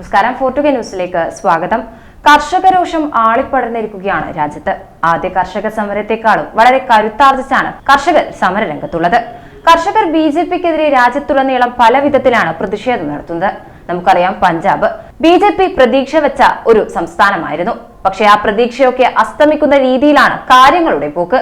നമസ്കാരം. ഫോർട്ടുഗ ന്യൂസിലേക്ക് സ്വാഗതം. കർഷക രോഷം ആളിപ്പടർന്നിരിക്കുകയാണ് രാജ്യത്ത്. ആദ്യ കർഷക സമരത്തെക്കാളും വളരെ കരുത്താർജിച്ചാണ് കർഷകർ സമരരംഗത്തുള്ളത്. കർഷകർ ബി ജെ പിക്കെതിരെ രാജ്യത്തുടനീളം പല വിധത്തിലാണ് പ്രതിഷേധം നടത്തുന്നത്. നമുക്കറിയാം പഞ്ചാബ് ബി ജെ പി പ്രതീക്ഷ വെച്ച ഒരു സംസ്ഥാനമായിരുന്നു. പക്ഷേ ആ പ്രതീക്ഷയൊക്കെ അസ്തമിക്കുന്ന രീതിയിലാണ് കാര്യങ്ങളുടെ പോക്ക്.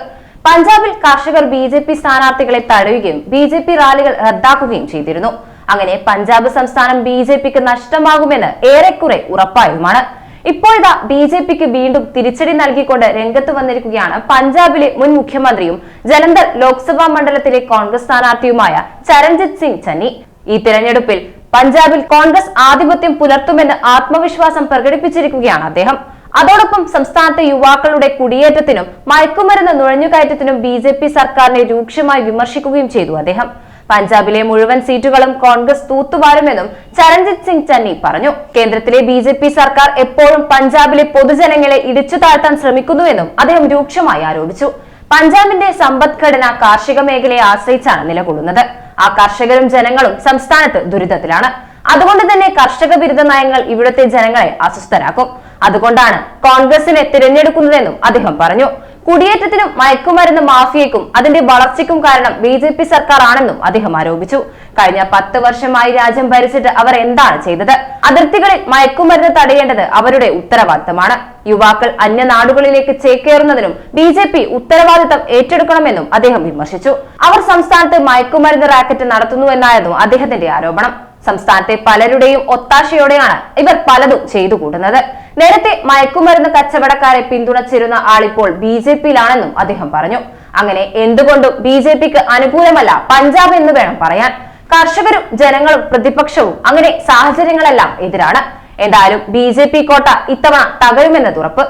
പഞ്ചാബിൽ കർഷകർ ബി ജെ പി സ്ഥാനാർത്ഥികളെ തടയുകയും ബി ജെ പി റാലികൾ റദ്ദാക്കുകയും ചെയ്തിരുന്നു. അങ്ങനെ പഞ്ചാബ് സംസ്ഥാനം ബി ജെ പിക്ക് നഷ്ടമാകുമെന്ന് ഏറെക്കുറെ ഉറപ്പായതുമാണ് ഇപ്പോഴിതാ ബി ജെ പിക്ക് വീണ്ടും തിരിച്ചടി നൽകിക്കൊണ്ട് രംഗത്ത് വന്നിരിക്കുകയാണ് പഞ്ചാബിലെ മുൻ മുഖ്യമന്ത്രിയും ജലന്ധർ ലോക്സഭാ മണ്ഡലത്തിലെ കോൺഗ്രസ് സ്ഥാനാർത്ഥിയുമായ ചരൺജിത് സിംഗ് ചന്നി. ഈ തിരഞ്ഞെടുപ്പിൽ പഞ്ചാബിൽ കോൺഗ്രസ് ആധിപത്യം പുലർത്തുമെന്ന് ആത്മവിശ്വാസം പ്രകടിപ്പിച്ചിരിക്കുകയാണ് അദ്ദേഹം. അതോടൊപ്പം സംസ്ഥാനത്തെ യുവാക്കളുടെ കുടിയേറ്റത്തിനും മയക്കുമരുന്ന് നുഴഞ്ഞുകയറ്റത്തിനും ബി സർക്കാരിനെ രൂക്ഷമായി വിമർശിക്കുകയും ചെയ്തു അദ്ദേഹം. പഞ്ചാബിലെ മുഴുവൻ സീറ്റുകളും കോൺഗ്രസ് തൂത്തുവാരുമെന്നും ചരൺജിത് സിംഗ് ചന്നി പറഞ്ഞു. കേന്ദ്രത്തിലെ ബി ജെ പി സർക്കാർ എപ്പോഴും പഞ്ചാബിലെ പൊതുജനങ്ങളെ ഇടിച്ചു താഴ്ത്താൻ ശ്രമിക്കുന്നുവെന്നും അദ്ദേഹം രൂക്ഷമായി ആരോപിച്ചു. പഞ്ചാബിന്റെ സമ്പദ്ഘടന കാർഷിക മേഖലയെ ആശ്രയിച്ചാണ് നിലകൊള്ളുന്നത്. ആ കർഷകരും ജനങ്ങളും സംസ്ഥാനത്ത് ദുരിതത്തിലാണ്. അതുകൊണ്ട് തന്നെ കർഷക വിരുദ്ധ നയങ്ങൾ ഇവിടുത്തെ ജനങ്ങളെ അസ്വസ്ഥരാക്കും. അതുകൊണ്ടാണ് കോൺഗ്രസിനെ തിരഞ്ഞെടുക്കുന്നതെന്നും അദ്ദേഹം പറഞ്ഞു. കുടിയേറ്റത്തിനും മയക്കുമരുന്ന് മാഫിയയ്ക്കും അതിന്റെ വളർച്ചയ്ക്കും കാരണം ബി ജെ പി സർക്കാർ ആണെന്നും അദ്ദേഹം ആരോപിച്ചു. കഴിഞ്ഞ പത്ത് വർഷമായി രാജ്യം ഭരിച്ചിട്ട് അവർ എന്താണ് ചെയ്തത്? അതിർത്തികളിൽ മയക്കുമരുന്ന് തടയേണ്ടത് അവരുടെ ഉത്തരവാദിത്തമാണ്. യുവാക്കൾ അന്യ നാടുകളിലേക്ക് ചേക്കേറുന്നതിനും ബി ജെ പി ഉത്തരവാദിത്തം ഏറ്റെടുക്കണമെന്നും അദ്ദേഹം വിമർശിച്ചു. അവർ സംസ്ഥാനത്ത് മയക്കുമരുന്ന് റാക്കറ്റ് നടത്തുന്നുവെന്നായിരുന്നു അദ്ദേഹത്തിന്റെ ആരോപണം. സംസ്ഥാനത്തെ പലരുടെയും ഒത്താശയോടെയാണ് ഇവർ പലതും ചെയ്തു കൂട്ടുന്നത് നേരത്തെ മയക്കുമരുന്ന് കച്ചവടക്കാരെ പിന്തുണച്ചിരുന്ന ആളിപ്പോൾ ബി ജെ പിയിലാണെന്നും അദ്ദേഹം പറഞ്ഞു. അങ്ങനെ എന്തുകൊണ്ടും ബി ജെ പിക്ക് അനുകൂലമല്ല പഞ്ചാബ് എന്ന് വേണം പറയാൻ. കർഷകരും ജനങ്ങളും പ്രതിപക്ഷവും അങ്ങനെ സാഹചര്യങ്ങളെല്ലാം എതിരാണ്. എന്തായാലും ബി ജെ പി കോട്ട ഇത്തവണ തകരുമെന്നത് ഉറപ്പ്.